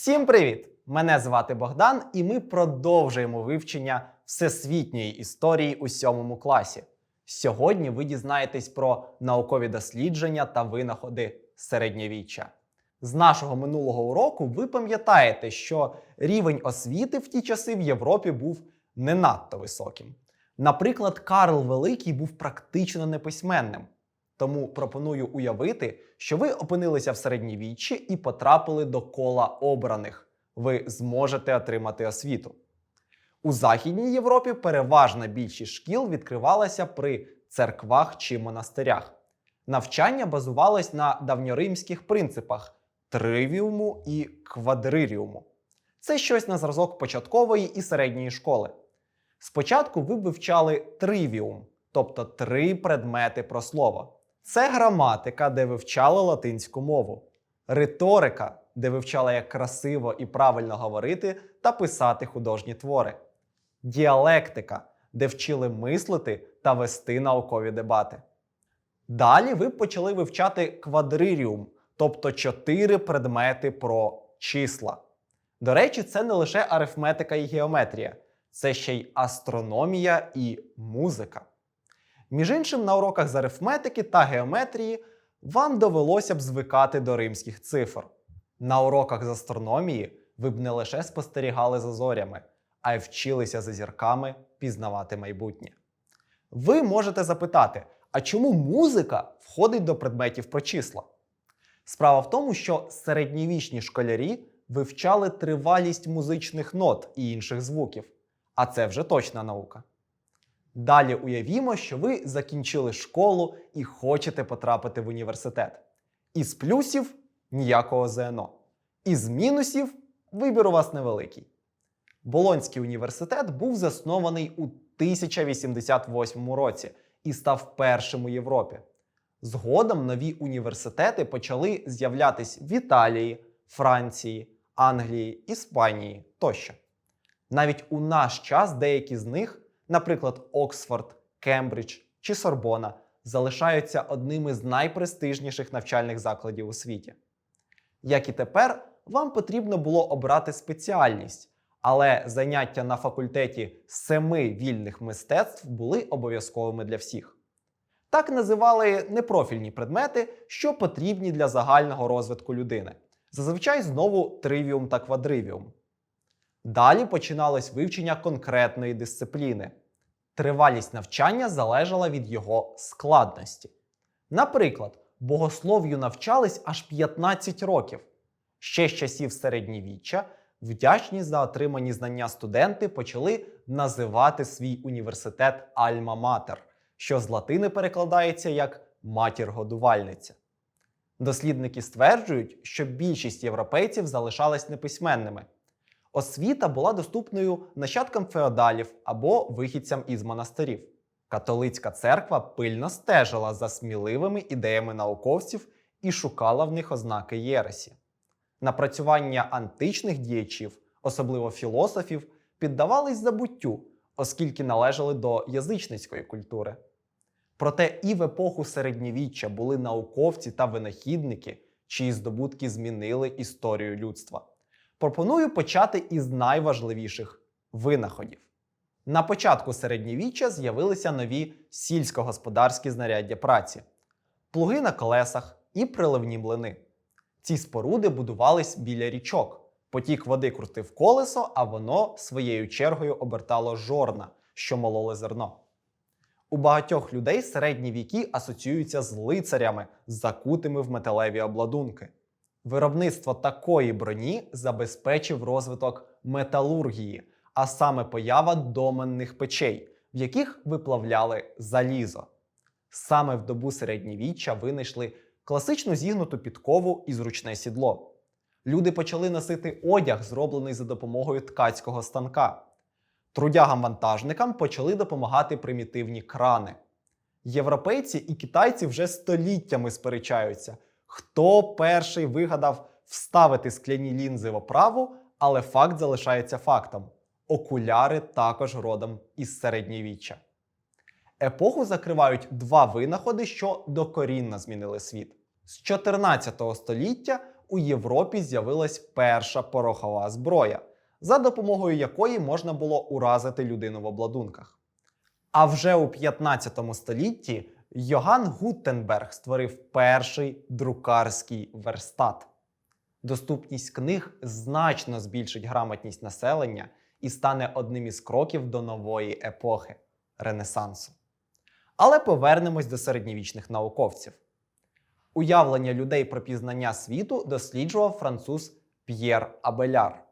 Всім привіт! Мене звати Богдан, і ми продовжуємо вивчення всесвітньої історії у сьомому класі. Сьогодні ви дізнаєтесь про наукові дослідження та винаходи середньовіччя. З нашого минулого уроку ви пам'ятаєте, що рівень освіти в ті часи в Європі був не надто високим. Наприклад, Карл Великий був практично неписьменним. Тому пропоную уявити, що ви опинилися в середньовіччі і потрапили до кола обраних. Ви зможете отримати освіту. У Західній Європі переважна більшість шкіл відкривалася при церквах чи монастирях. Навчання базувалось на давньоримських принципах тривіуму і квадриріуму. Це щось на зразок початкової і середньої школи. Спочатку ви вивчали тривіум, тобто три предмети про слово. Це граматика, де вивчали латинську мову, риторика, де вивчали, як красиво і правильно говорити та писати художні твори, діалектика, де вчили мислити та вести наукові дебати. Далі ви почали вивчати квадриріум, тобто чотири предмети про числа. До речі, це не лише арифметика і геометрія, це ще й астрономія і музика. Між іншим, на уроках з арифметики та геометрії вам довелося б звикати до римських цифр. На уроках з астрономії ви б не лише спостерігали за зорями, а й вчилися за зірками пізнавати майбутнє. Ви можете запитати, а чому музика входить до предметів про числа? Справа в тому, що середньовічні школярі вивчали тривалість музичних нот і інших звуків, а це вже точна наука. Далі уявімо, що ви закінчили школу і хочете потрапити в університет. Із плюсів ніякого ЗНО. Із мінусів вибір у вас невеликий. Болонський університет був заснований у 1088 році і став першим у Європі. Згодом нові університети почали з'являтись в Італії, Франції, Англії, Іспанії тощо. Навіть у наш час деякі з них, наприклад, Оксфорд, Кембридж чи Сорбона, залишаються одними з найпрестижніших навчальних закладів у світі. Як і тепер, вам потрібно було обрати спеціальність, але заняття на факультеті семи вільних мистецтв були обов'язковими для всіх. Так називали непрофільні предмети, що потрібні для загального розвитку людини. Зазвичай знову тривіум та квадривіум. Далі починалось вивчення конкретної дисципліни. Тривалість навчання залежала від його складності. Наприклад, богослов'ю навчались аж 15 років. Ще з часів середньовіччя вдячні за отримані знання студенти почали називати свій університет Альма-Матер, що з латини перекладається як матір-годувальниця. Дослідники стверджують, що більшість європейців залишались неписьменними. Освіта була доступною нащадкам феодалів або вихідцям із монастирів. Католицька церква пильно стежила за сміливими ідеями науковців і шукала в них ознаки Єресі. Напрацювання античних діячів, особливо філософів, піддавались забуттю, оскільки належали до язичницької культури. Проте і в епоху середньовіччя були науковці та винахідники, чиї здобутки змінили історію людства. Пропоную почати із найважливіших винаходів. На початку середньовіччя з'явилися нові сільськогосподарські знаряддя праці, плуги на колесах і приливні млини. Ці споруди будувались біля річок. Потік води крутив колесо, а воно своєю чергою обертало жорна, що мололи зерно. У багатьох людей середні віки асоціюються з лицарями, закутими в металеві обладунки. Виробництво такої броні забезпечив розвиток металургії, а саме поява доменних печей, в яких виплавляли залізо. Саме в добу середньовіччя винайшли класичну зігнуту підкову і зручне сідло. Люди почали носити одяг, зроблений за допомогою ткацького станка. Трудягам-вантажникам почали допомагати примітивні крани. Європейці і китайці вже століттями сперечаються, хто перший вигадав вставити скляні лінзи в оправу, але факт залишається фактом: окуляри також родом із середньовіччя. Епоху закривають два винаходи, що докорінно змінили світ. З 14 століття у Європі з'явилась перша порохова зброя, за допомогою якої можна було уразити людину в обладунках. А вже у 15 столітті Йоган Гутенберг створив перший друкарський верстат. Доступність книг значно збільшить грамотність населення і стане одним із кроків до нової епохи Ренесансу. Але повернемось до середньовічних науковців. Уявлення людей про пізнання світу досліджував француз П'єр Абеляр.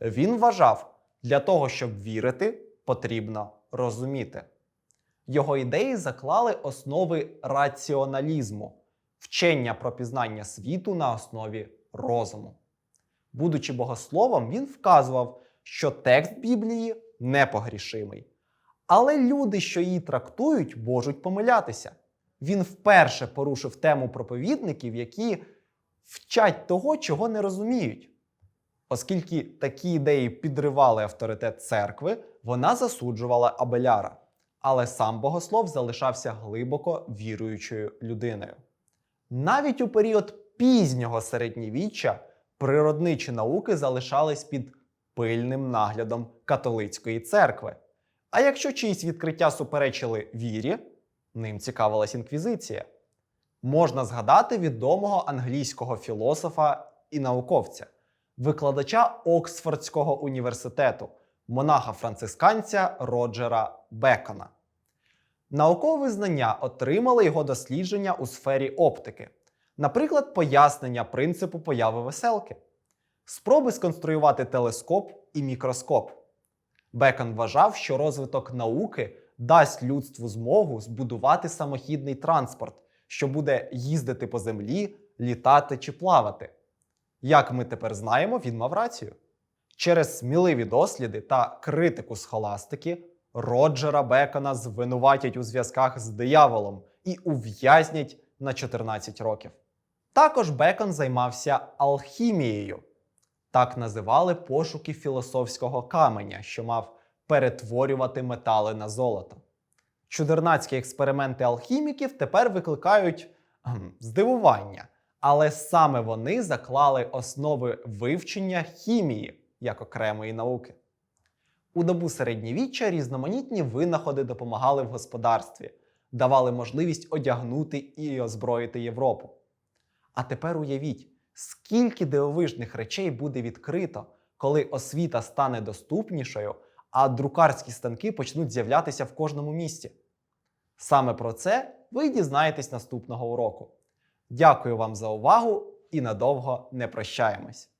Він вважав, для того, щоб вірити, потрібно розуміти. Його ідеї заклали основи раціоналізму, вчення про пізнання світу на основі розуму. Будучи богословом, він вказував, що текст Біблії непогрішимий. Але люди, що її трактують, можуть помилятися. Він вперше порушив тему проповідників, які вчать того, чого не розуміють. Оскільки такі ідеї підривали авторитет церкви, вона засуджувала Абеляра. Але сам богослов залишався глибоко віруючою людиною. Навіть у період пізнього середньовіччя природничі науки залишались під пильним наглядом католицької церкви. А якщо чиїсь відкриття суперечили вірі, ним цікавилась інквізиція. Можна згадати відомого англійського філософа і науковця, викладача Оксфордського університету, монаха-францисканця Роджера Бекона. Наукове знання отримали його дослідження у сфері оптики, наприклад, пояснення принципу появи веселки, спроби сконструювати телескоп і мікроскоп. Бекон вважав, що розвиток науки дасть людству змогу збудувати самохідний транспорт, що буде їздити по землі, літати чи плавати. Як ми тепер знаємо, він мав рацію. Через сміливі досліди та критику схоластики Роджера Бекона звинуватять у зв'язках з дияволом і ув'язнять на 14 років. Також Бекон займався алхімією. Так називали пошуки філософського каменя, що мав перетворювати метали на золото. Чудернацькі експерименти алхіміків тепер викликають кхм, здивування, але саме вони заклали основи вивчення хімії як окремої науки. У добу середньовіччя різноманітні винаходи допомагали в господарстві, давали можливість одягнути і озброїти Європу. А тепер уявіть, скільки дивовижних речей буде відкрито, коли освіта стане доступнішою, а друкарські станки почнуть з'являтися в кожному місті. Саме про це ви дізнаєтесь наступного уроку. Дякую вам за увагу і надовго не прощаємось!